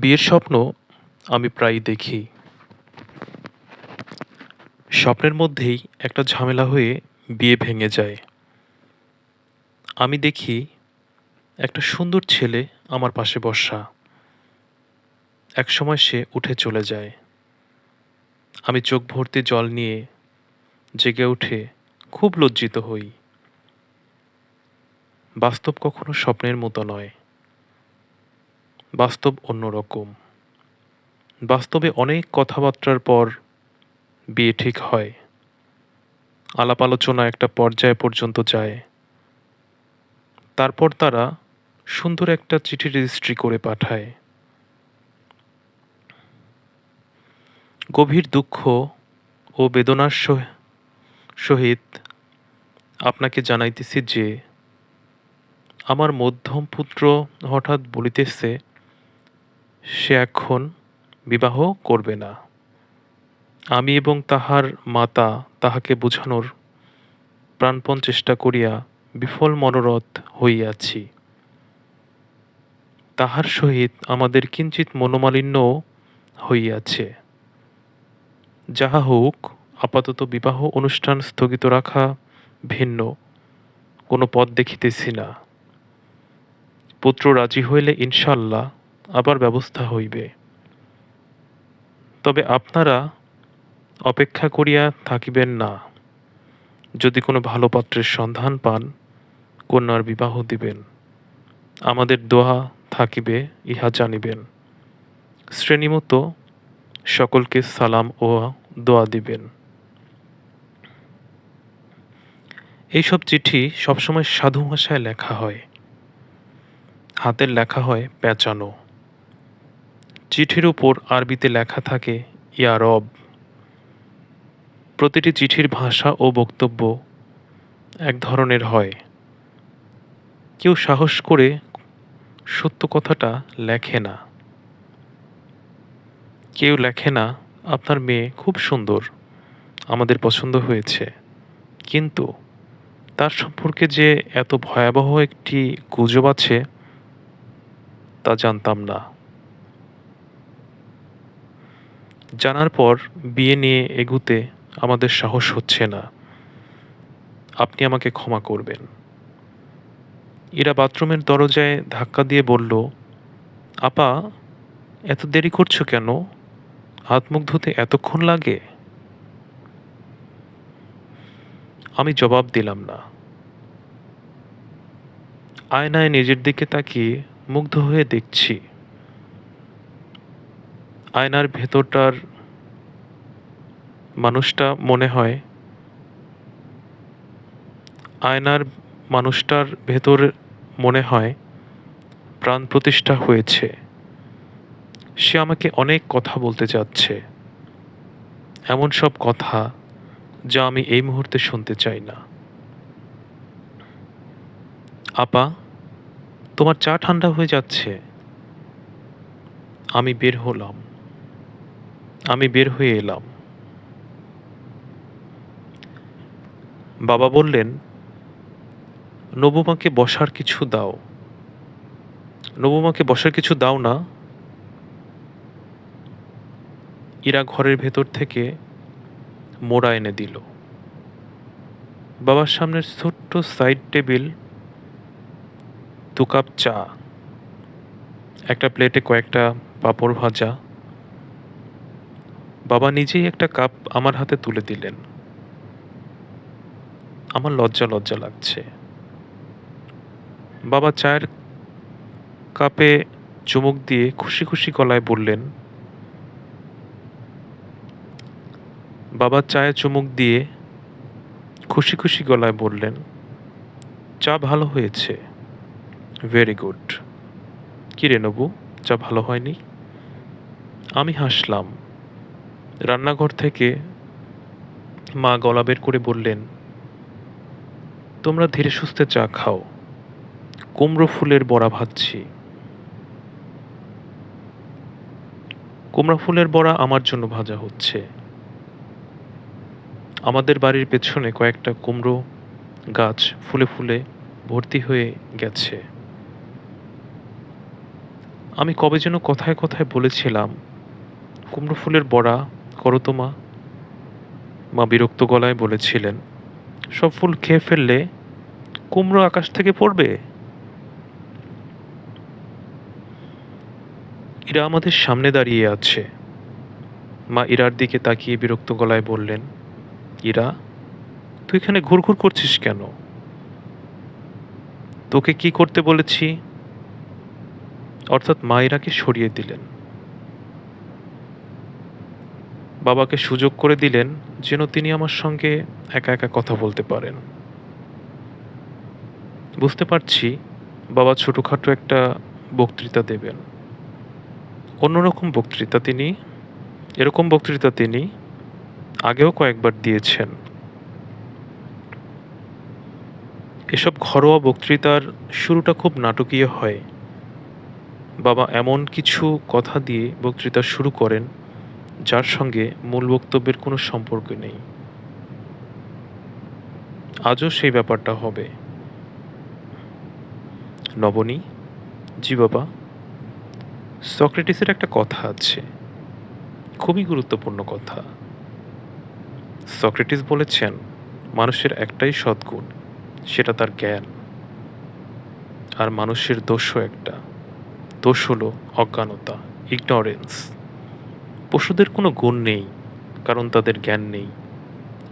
বিয়ের স্বপ্ন আমি প্রায়ই দেখি। স্বপ্নের মধ্যেই একটা ঝামেলা হয়ে বিয়ে ভেঙে যায়। আমি দেখি একটা সুন্দর ছেলে আমার পাশে বসা। একসময় সে উঠে চলে যায়। আমি চোখ ভর্তি জল নিয়ে জেগে উঠে খুব লজ্জিত হই। বাস্তব কখনো স্বপ্নের মতো নয়। বাস্তব অন্যরকম। বাস্তবে অনেক কথাবার্তার পর বিয়ে ঠিক হয়। আলাপ আলোচনা একটা পর্যায় পর্যন্ত যায়। তারপর তারা সুন্দর একটা চিঠি রেজিস্ট্রি করে পাঠায়। গভীর দুঃখ ও বেদনার সহ- সহিত আপনাকে জানাইতেছি যে, আমার মধ্যম পুত্র হঠাৎ বলিতেছে সে এখন বিবাহ করবে না। আমি এবং তাহার মাতা তাহাকে বোঝানোর প্রাণপণ চেষ্টা করিয়া বিফল মনোরথ হইয়াছি। তাহার সহিত আমাদের কিঞ্চিত মনোমালিন্যও হইয়াছে। যাহা হোক, আপাতত বিবাহ অনুষ্ঠান স্থগিত রাখা ভিন্ন, কোনো পথ দেখিতেছি না। পুত্র রাজি হইলে ইনশাল্লাহ আবার ব্যবস্থা হইবে। তবে আপনারা অপেক্ষা করিয়া থাকিবেন না। যদি কোনো ভালো পাত্রের সন্ধান পান, কন্যার বিবাহ দিবেন। আমাদের দোয়া থাকিবে, ইহা জানিবেন। শ্রেণীমতো সকলকে সালাম ও দোয়া দিবেন। এইসব চিঠি সবসময় সাধু ভাষায় লেখা হয়। হাতের লেখা হয় পেঁচানো। চিঠির উপর আরবিতে লেখা থাকে, ইয়া রব। প্রতিটি চিঠির ভাষা ও বক্তব্য এক ধরনের হয়। কেউ সাহস করে সত্য কথাটা লেখে না। কেউ লেখে না, আপনার মেয়ে খুব সুন্দর, আমাদের পছন্দ হয়েছে। কিন্তু তার সম্পর্কে যে এত ভয়াবহ একটি গুজব আছে, তা জানতাম না। জানার পর বিয়ে নিয়ে এগুতে আমাদের সাহস হচ্ছে না। আপনি আমাকে ক্ষমা করবেন। এরা বাথরুমের দরজায় ধাক্কা দিয়ে বলল, আপা, এত দেরি করছ কেন? হাত মুখ ধুতে এতক্ষণ লাগে? আমি জবাব দিলাম না। আয়নায় নিজের দিকে তাকিয়ে মুগ্ধ হয়ে দেখছি আয়নার ভেতরটার মানুষটা মনে হয়। আয়নার মানুষটার ভেতর মনে হয়, প্রাণ প্রতিষ্ঠা হয়েছে। সে আমাকে অনেক কথা বলতে যাচ্ছে। এমন সব কথা যা আমি এই মুহূর্তে শুনতে চাই না। আপা, তোমার চা ঠান্ডা হয়ে যাচ্ছে। আমি বের হলাম। আমি বের হয়ে এলাম। বাবা বললেন নবুমাকে বসার কিছু দাও। নবুমাকে বসার কিছু দাও না? ইরা ঘরের ভেতর থেকে মোড়া এনে দিল। বাবার সামনের ছোট্ট সাইড টেবিল, দু কাপ চা, একটা প্লেটে কয়েকটা পাঁপড় ভাজা বাবা নিজেই একটা কাপ আমার হাতে তুলে দিলেন। আমার লজ্জা লজ্জা লাগছে। বাবা চায়ের কাপে চুমুক দিয়ে খুশি খুশি গলায় বললেন, বাবা চায়ে চুমুক দিয়ে খুশি খুশি গলায় বললেন, চা ভালো হয়েছে। ভেরি গুড কী রে নবু, চা ভালো হয়নি? আমি হাসলাম। রান্নাঘর থেকে মা গলা বের করে বললেন, তোমরা ধীরে সুস্থে চা খাও। কুমড়ো ফুলের বড়া ভাজছি। কুমড়া ফুলের বড়া আমার জন্য ভাজা হচ্ছে। আমাদের বাড়ির পেছনে কয়েকটা কুমড়ো গাছ ফুলে ফুলে ভর্তি হয়ে গেছে। আমি কবে যেন কথায় কথায় বলেছিলাম, কুমড়ো ফুলের বড়া করো তো মা। মা বিরক্ত গলায় বলেছিলেন, সব ফুল খেয়ে ফেললে কুমড়ো আকাশ থেকে পড়বে? ইরা আমাদের সামনে দাঁড়িয়ে আছে। মা ইরার দিকে তাকিয়ে বিরক্ত গলায় বললেন, ইরা, তুই এখানে ঘুরঘুর করছিস কেন? তোকে কি করতে বলেছি? অর্থাৎ মা ইরাকে সরিয়ে দিলেন। বাবাকে সুযোগ করে দিলেন যেন তিনি আমার সঙ্গে একা একা কথা বলতে পারেন। বুঝতে পারছি বাবা ছোটোখাটো একটা বক্তৃতা দেবেন। অন্যরকম বক্তৃতা তিনি, এরকম বক্তৃতা তিনি আগেও কয়েকবার দিয়েছেন। এসব ঘরোয়া বক্তৃতার শুরুটা খুব নাটকীয় হয়। বাবা এমন কিছু কথা দিয়ে বক্তৃতা শুরু করেন যার সঙ্গে মূল বক্তব্যের কোনো সম্পর্ক নেই। আজও সেই ব্যাপারটা হবে। নবনী, জি বাবা। সক্রেটিসের একটা কথা আছে। খুবই গুরুত্বপূর্ণ কথা। সক্রেটিস বলেছেন, মানুষের একটাই সদ্গুণ, সেটা তার জ্ঞান। আর মানুষের দোষও একটা। দোষ হলো অজ্ঞানতা ইগনোরেন্স পশুদের কোনো গুণ নেই, কারণ তাদের জ্ঞান নেই।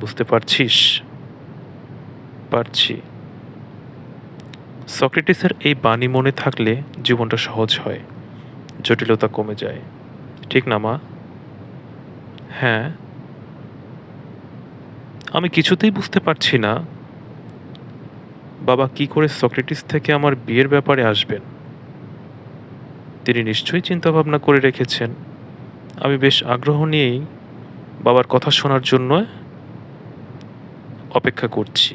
বুঝতে পারছিস? পারছি। সক্রেটিসের এই বাণী মনে থাকলে জীবনটা সহজ হয়, জটিলতা কমে যায়। ঠিক না, মা? হ্যাঁ? আমি কিছুতেই বুঝতে পারছি না। বাবা, কি করে সক্রেটিস থেকে আমার বিয়ের ব্যাপারে আসবেন? তিনি নিশ্চয়ই চিন্তাভাবনা করে রেখেছেন। আমি বেশ আগ্রহ নিয়েই বাবার কথা শোনার জন্য অপেক্ষা করছি।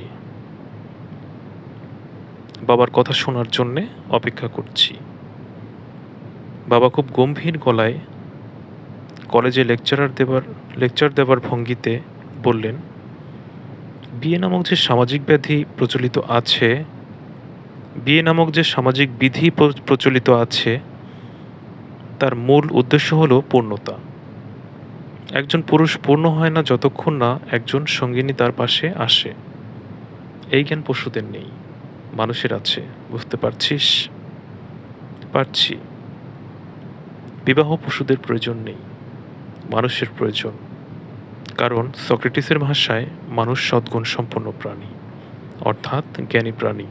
বাবার কথা শোনার জন্যে অপেক্ষা করছি। বাবা খুব গম্ভীর গলায় কলেজে লেকচারার দেবার, লেকচার দেবার ভঙ্গিতে বললেন, বিয়ে নামক যে সামাজিক ব্যাধি প্রচলিত আছে, বিয়ে নামক যে সামাজিক বিধি প্রচলিত আছে তার মূল উদ্দেশ্য হল পূর্ণতা। একজন পুরুষ পূর্ণ হয় না যতক্ষণ না একজন সঙ্গিনী তার পাশে আসে। এই জ্ঞান পশুদের নেই, মানুষের আছে, বুঝতে পারছিস? পারছি। বিবাহ পশুদের প্রয়োজন নেই, মানুষের প্রয়োজন। কারণ সক্রেটিসের ভাষায় মানুষ সদ্গুণ সম্পন্ন প্রাণী, অর্থাৎ জ্ঞানী প্রাণী।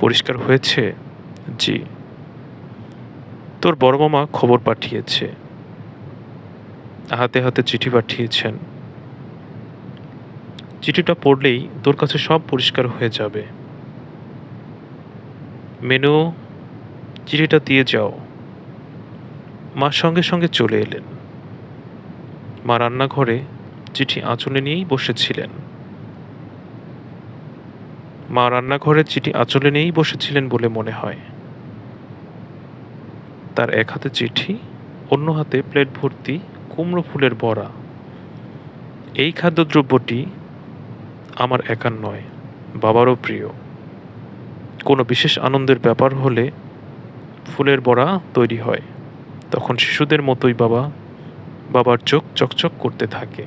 পরিষ্কার হয়েছে? জি। তোর বড় মামা খবর পাঠিয়েছে। হাতে হাতে চিঠি পাঠিয়েছেন। চিঠিটা পড়লেই তোর কাছে সব পরিষ্কার হয়ে যাবে। মেনু, চিঠিটা দিয়ে যাও। মা সঙ্গে সঙ্গে চলে এলেন। মা রান্নাঘরে চিঠি আঁচলে নিয়েই বসেছিলেন। মা রান্নাঘরে চিঠি আঁচলে নিয়েই বসেছিলেন বলে মনে হয়। তার এক হাতে চিঠি, অন্য হাতে প্লেট ভর্তি কুমড়ো ফুলের বড়া। এই খাদ্যদ্রব্যটি আমার একার নয়, বাবারও প্রিয়। কোনো বিশেষ আনন্দের ব্যাপার হলে ফুলের বড়া তৈরি হয়। তখন শিশুদের মতোই বাবা, বাবার চোখ চকচক করতে থাকে।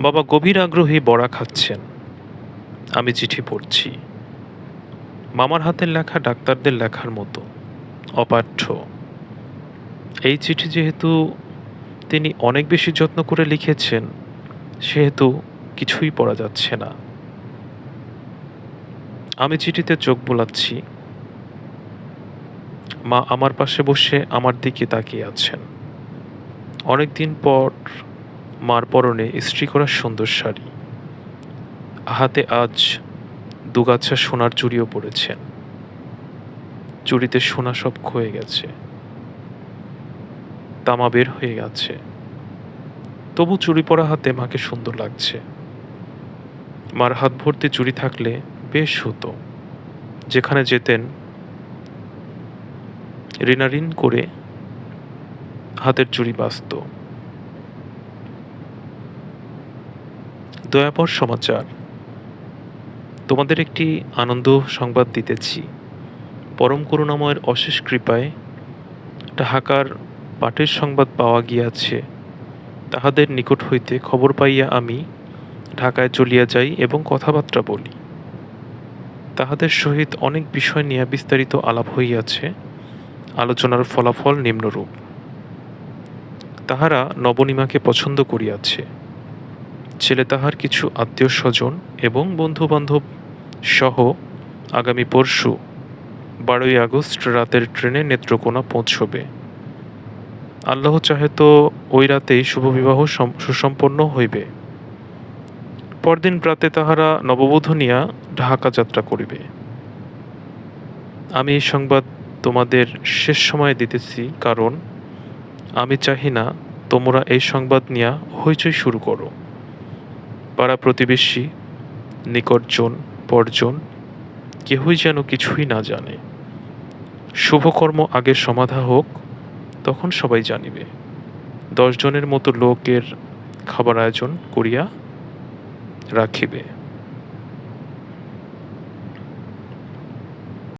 বাবা গভীর আগ্রহী বড়া খাচ্ছেন। আমি চিঠি পড়ছি। মামার হাতের লেখা ডাক্তারদের লেখার মতো। অপাঠ্য। এই চিঠি যেহেতু তিনি অনেক বেশি যত্ন করে লিখেছেন, সেহেতু কিছুই পড়া যাচ্ছে না। আমি চিঠিতে চোখ বোলাচ্ছি। মা আমার পাশে বসে আমার দিকে তাকিয়ে আছেন। অনেক দিন পর মার পরনে ইস্ত্রি করা সুন্দর শাড়ি। হাতে আজ দুগাছা সোনার চুরিও পড়েছেন চুরিতে সোনা সব ক্ষয়ে গেছে। তামা বের হয়ে গেছে। তবু চুরি পরা হাতে মাকে সুন্দর লাগছে। মার হাত ভর্তি চুরি থাকলে বেশ হতো। যেখানে যেতেন ঋণাঋণ করে হাতের চুরি বাঁচত। দয়াপর সমাচার। তোমাদের একটি আনন্দ সংবাদ দিতেছি। পরম করুণাময়ের অশেষ কৃপায় ঢাকার পাটের সংবাদ পাওয়া গিয়াছে। তাহাদের নিকট হইতে খবর পাইয়া আমি ঢাকায় চলিয়া যাই এবং কথাবার্তা বলি। তাহাদের সহিত অনেক বিষয় নিয়ে বিস্তারিত আলাপ হইয়াছে। আলোচনার ফলাফল নিম্নরূপ। তাহারা নবনীমাকে পছন্দ করিয়াছে। ছেলে তাহার কিছু আত্মীয় স্বজন এবং বন্ধুবান্ধব সহ আগামী পরশু বারোই আগস্ট রাতের ট্রেনে নেত্রকোনা পৌঁছবে। আল্লাহ চাহে তো ওই রাতেই শুভবিবাহ সুসম্পন্ন হইবে। পরদিন প্রাতে তাহারা নববধূ নিয়া ঢাকা যাত্রা করিবে। আমি এই সংবাদ তোমাদের শেষ সময়ে দিতেছি, কারণ আমি চাহি না তোমরা এই সংবাদ নিয়া হইচই শুরু করো। পাড়া প্রতিবেশী, নিকটজন পরজন কেহই যেন কিছুই না জানে। শুভকর্ম আগে সমাধা হোক, তখন সবাই জানিবে। দশজনের মতো লোকের খাবার আয়োজন করিয়া রাখিবে।